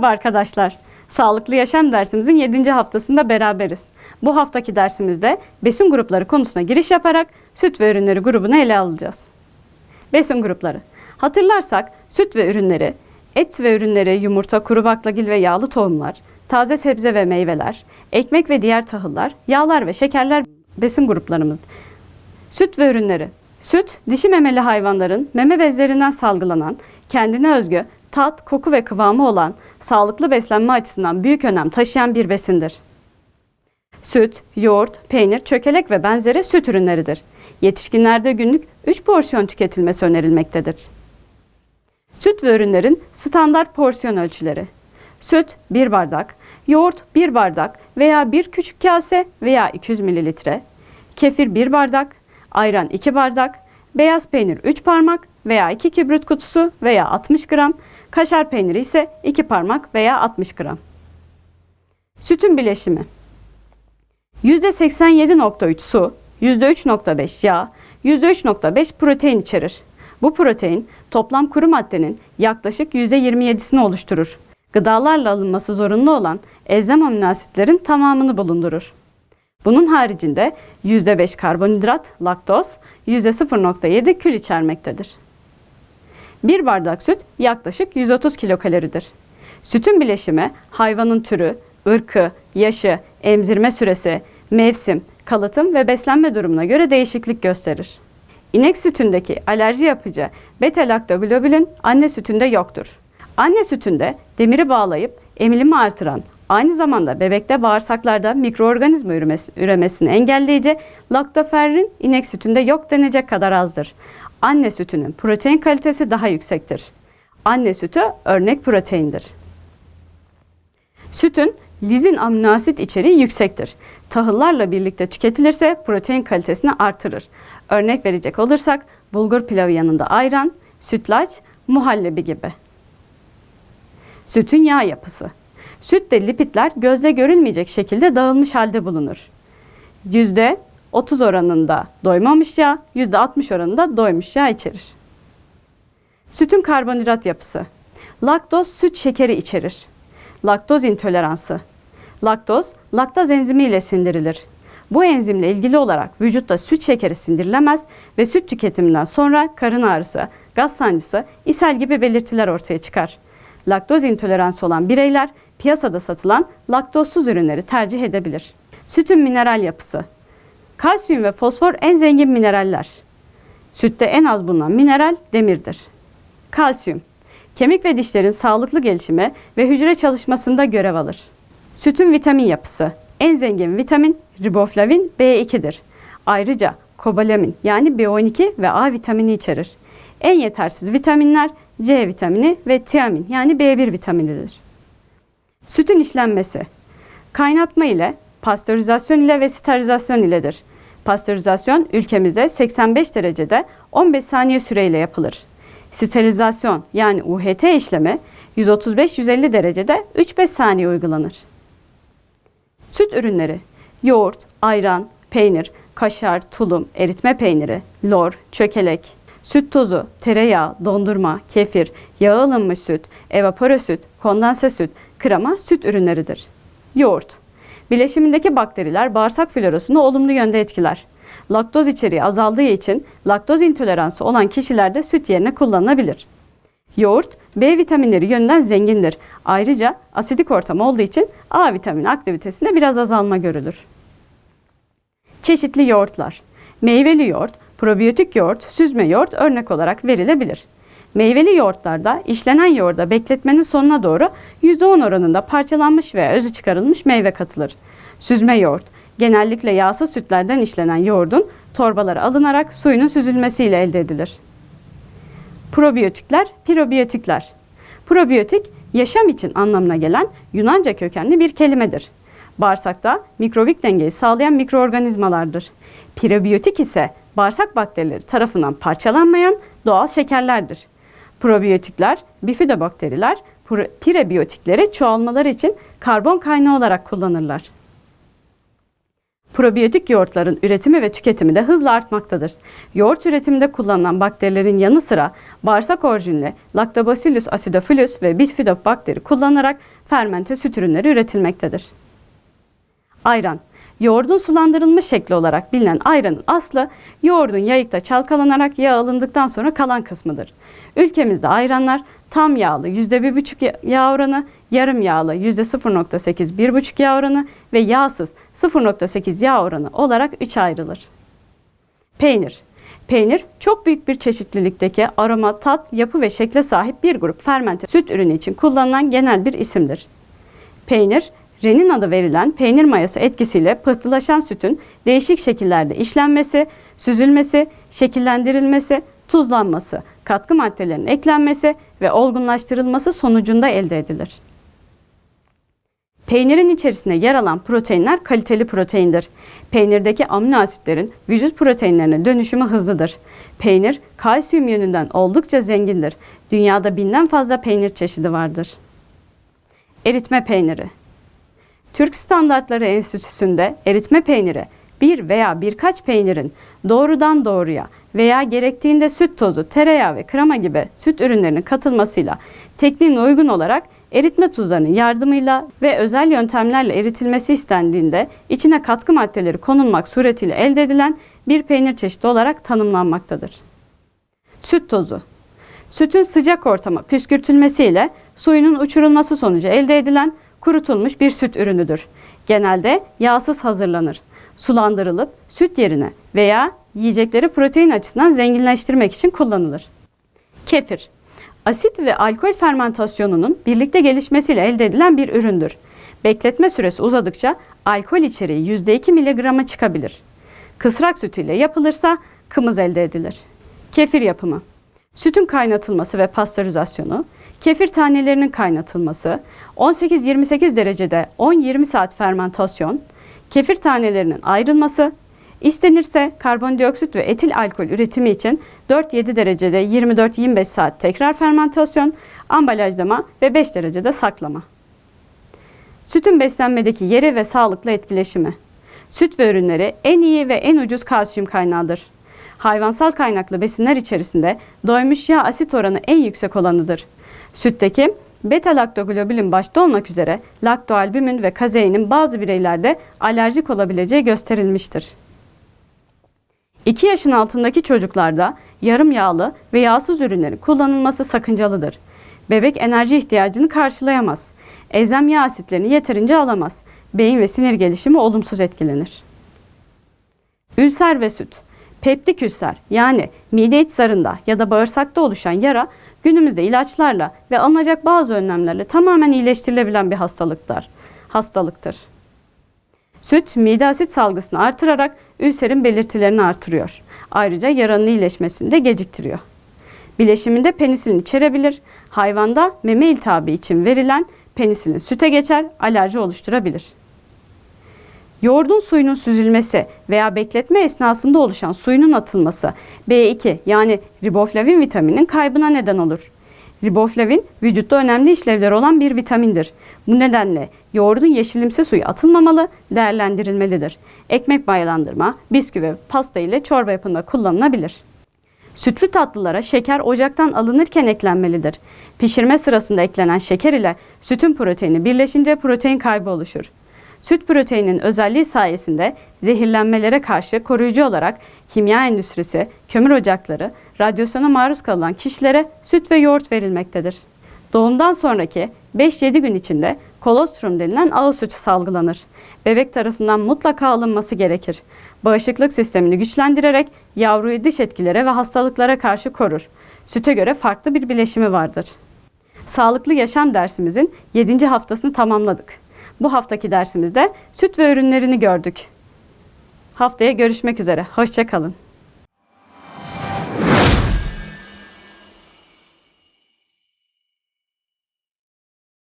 Merhaba arkadaşlar. Sağlıklı Yaşam dersimizin 7. haftasında beraberiz. Bu haftaki dersimizde besin grupları konusuna giriş yaparak süt ve ürünleri grubunu ele alacağız. Besin grupları. Hatırlarsak süt ve ürünleri, et ve ürünleri, yumurta, kuru baklagil ve yağlı tohumlar, taze sebze ve meyveler, ekmek ve diğer tahıllar, yağlar ve şekerler besin gruplarımız. Süt ve ürünleri. Süt, dişi memeli hayvanların meme bezlerinden salgılanan, kendine özgü tat, koku ve kıvamı olan, sağlıklı beslenme açısından büyük önem taşıyan bir besindir. Süt, yoğurt, peynir, çökelek ve benzeri süt ürünleridir. Yetişkinlerde günlük 3 porsiyon tüketilmesi önerilmektedir. Süt ve ürünlerin standart porsiyon ölçüleri. Süt 1 bardak, yoğurt 1 bardak veya 1 küçük kase veya 200 mililitre, kefir 1 bardak, ayran 2 bardak, beyaz peynir 3 parmak veya 2 kibrit kutusu veya 60 gram, kaşar peyniri ise 2 parmak veya 60 gram. Sütün bileşimi %87.3 su, %3.5 yağ, %3.5 protein içerir. Bu protein toplam kuru maddenin yaklaşık %27'sini oluşturur. Gıdalarla alınması zorunlu olan elzem amino asitlerin tamamını bulundurur. Bunun haricinde %5 karbonhidrat, laktoz, %0.7 kül içermektedir. Bir bardak süt yaklaşık 130 kilokaloridir. Sütün bileşimi hayvanın türü, ırkı, yaşı, emzirme süresi, mevsim, kalıtım ve beslenme durumuna göre değişiklik gösterir. İnek sütündeki alerji yapıcı beta-laktoglobulin anne sütünde yoktur. Anne sütünde demiri bağlayıp emilimi artıran, aynı zamanda bebekte bağırsaklarda mikroorganizma üremesi, üremesini engelleyici laktoferrin inek sütünde yok denecek kadar azdır. Anne sütünün protein kalitesi daha yüksektir. Anne sütü örnek proteindir. Sütün lizin amino asit içeriği yüksektir. Tahıllarla birlikte tüketilirse protein kalitesini artırır. Örnek verecek olursak bulgur pilavı yanında ayran, sütlaç, muhallebi gibi. Sütün yağ yapısı. Sütte lipidler gözle görülmeyecek şekilde dağılmış halde bulunur. Yüzde 30 oranında doymamış yağ, %60 oranında doymuş yağ içerir. Sütün karbonhidrat yapısı. Laktoz süt şekeri içerir. Laktoz intoleransı. Laktoz, laktaz enzimi ile sindirilir. Bu enzimle ilgili olarak vücutta süt şekeri sindirilemez ve süt tüketiminden sonra karın ağrısı, gaz sancısı, ishal gibi belirtiler ortaya çıkar. Laktoz intoleransı olan bireyler piyasada satılan laktozsuz ürünleri tercih edebilir. Sütün mineral yapısı. Kalsiyum ve fosfor en zengin mineraller. Sütte en az bulunan mineral demirdir. Kalsiyum. Kemik ve dişlerin sağlıklı gelişimi ve hücre çalışmasında görev alır. Sütün vitamin yapısı. En zengin vitamin riboflavin B2'dir. Ayrıca kobalamin yani B12 ve A vitamini içerir. En yetersiz vitaminler C vitamini ve tiamin yani B1 vitaminidir. Sütün işlenmesi. Kaynatma ile, pastörizasyon ile ve sterilizasyon iledir. Pastörizasyon ülkemizde 85 derecede 15 saniye süreyle yapılır. Sterilizasyon yani UHT işlemi 135-150 derecede 3-5 saniye uygulanır. Süt ürünleri yoğurt, ayran, peynir, kaşar, tulum, eritme peyniri, lor, çökelek, süt tozu, tereyağı, dondurma, kefir, yağ alınmış süt, evapore süt, kondanse süt, krema süt ürünleridir. Yoğurt Bileşimindeki bakteriler bağırsak florasını olumlu yönde etkiler. Laktoz içeriği azaldığı için laktoz intoleransı olan kişilerde süt yerine kullanılabilir. Yoğurt, B vitaminleri yönünden zengindir. Ayrıca asidik ortam olduğu için A vitamini aktivitesinde biraz azalma görülür. Çeşitli yoğurtlar. Meyveli yoğurt, probiyotik yoğurt, süzme yoğurt örnek olarak verilebilir. Meyveli yoğurtlarda işlenen yoğurda bekletmenin sonuna doğru %10 oranında parçalanmış veya özü çıkarılmış meyve katılır. Süzme yoğurt, genellikle yağsız sütlerden işlenen yoğurdun torbalara alınarak suyunun süzülmesiyle elde edilir. Probiyotikler, probiyotikler. Probiyotik, yaşam için anlamına gelen Yunanca kökenli bir kelimedir. Bağırsakta mikrobik dengeyi sağlayan mikroorganizmalardır. Prebiyotik ise bağırsak bakterileri tarafından parçalanmayan doğal şekerlerdir. Probiyotikler, bifidobakteriler prebiyotikleri çoğalmaları için karbon kaynağı olarak kullanırlar. Probiyotik yoğurtların üretimi ve tüketimi de hızla artmaktadır. Yoğurt üretiminde kullanılan bakterilerin yanı sıra bağırsak orijinli Lactobacillus acidophilus ve Bifidobakteri kullanarak fermente süt ürünleri üretilmektedir. Ayran Yoğurdun sulandırılmış şekli olarak bilinen ayranın aslı yoğurdun yayıkta çalkalanarak yağ alındıktan sonra kalan kısmıdır. Ülkemizde ayranlar tam yağlı %1,5 yağ oranı, yarım yağlı %0,8 1,5 yağ oranı ve yağsız 0,8 yağ oranı olarak üçe ayrılır. Peynir Peynir çok büyük bir çeşitlilikteki aroma, tat, yapı ve şekle sahip bir grup fermente süt ürünü için kullanılan genel bir isimdir. Peynir, renin adı verilen peynir mayası etkisiyle pıhtılaşan sütün değişik şekillerde işlenmesi, süzülmesi, şekillendirilmesi, tuzlanması, katkı maddelerinin eklenmesi ve olgunlaştırılması sonucunda elde edilir. Peynirin içerisinde yer alan proteinler kaliteli proteindir. Peynirdeki amino asitlerin vücut proteinlerine dönüşümü hızlıdır. Peynir kalsiyum yönünden oldukça zengindir. Dünyada binden fazla peynir çeşidi vardır. Eritme peyniri Türk Standartları Enstitüsü'nde eritme peyniri bir veya birkaç peynirin doğrudan doğruya veya gerektiğinde süt tozu, tereyağı ve krema gibi süt ürünlerinin katılmasıyla tekniğine uygun olarak eritme tuzlarının yardımıyla ve özel yöntemlerle eritilmesi istendiğinde içine katkı maddeleri konulmak suretiyle elde edilen bir peynir çeşidi olarak tanımlanmaktadır. Süt tozu Sütün sıcak ortama püskürtülmesiyle suyunun uçurulması sonucu elde edilen kurutulmuş bir süt ürünüdür. Genelde yağsız hazırlanır. Sulandırılıp süt yerine veya yiyecekleri protein açısından zenginleştirmek için kullanılır. Kefir Asit ve alkol fermentasyonunun birlikte gelişmesiyle elde edilen bir üründür. Bekletme süresi uzadıkça alkol içeriği %2 mg'a çıkabilir. Kısrak sütüyle yapılırsa kımız elde edilir. Kefir yapımı Sütün kaynatılması ve pastörizasyonu, kefir tanelerinin kaynatılması, 18-28 derecede 10-20 saat fermentasyon, kefir tanelerinin ayrılması, istenirse karbondioksit ve etil alkol üretimi için 4-7 derecede 24-25 saat tekrar fermentasyon, ambalajlama ve 5 derecede saklama. Sütün beslenmedeki yeri ve sağlıklı etkileşimi. Süt ve ürünleri en iyi ve en ucuz kalsiyum kaynağıdır. Hayvansal kaynaklı besinler içerisinde doymuş yağ asit oranı en yüksek olanıdır. Sütteki beta laktoglobulin başta olmak üzere laktoalbumin ve kazeinin bazı bireylerde alerjik olabileceği gösterilmiştir. 2 yaşın altındaki çocuklarda yarım yağlı ve yağsız ürünlerin kullanılması sakıncalıdır. Bebek enerji ihtiyacını karşılayamaz. Ezem yağ asitlerini yeterince alamaz. Beyin ve sinir gelişimi olumsuz etkilenir. Ülser ve süt Peptik ülser yani mide iç zarında ya da bağırsakta oluşan yara günümüzde ilaçlarla ve alınacak bazı önlemlerle tamamen iyileştirilebilen bir hastalıktır. Hastalıktır. Süt mide asit salgısını artırarak ülserin belirtilerini artırıyor. Ayrıca yaranın iyileşmesini de geciktiriyor. Bileşiminde penisilin içerebilir. Hayvanda meme iltihabı için verilen penisilin süte geçer, alerji oluşturabilir. Yoğurdun suyunun süzülmesi veya bekletme esnasında oluşan suyunun atılması B2 yani riboflavin vitaminin kaybına neden olur. Riboflavin vücutta önemli işlevleri olan bir vitamindir. Bu nedenle yoğurdun yeşilimsi suyu atılmamalı, değerlendirilmelidir. Ekmek baylandırma, bisküvi, pasta ile çorba yapımında kullanılabilir. Sütlü tatlılara şeker ocaktan alınırken eklenmelidir. Pişirme sırasında eklenen şeker ile sütün proteini birleşince protein kaybı oluşur. Süt proteinin özelliği sayesinde zehirlenmelere karşı koruyucu olarak kimya endüstrisi, kömür ocakları, radyasyona maruz kalan kişilere süt ve yoğurt verilmektedir. Doğumdan sonraki 5-7 gün içinde kolostrum denilen ağ sütü salgılanır. Bebek tarafından mutlaka alınması gerekir. Bağışıklık sistemini güçlendirerek yavruyu dış etkilere ve hastalıklara karşı korur. Süte göre farklı bir bileşimi vardır. Sağlıklı yaşam dersimizin 7. haftasını tamamladık. Bu haftaki dersimizde süt ve ürünlerini gördük. Haftaya görüşmek üzere. Hoşçakalın.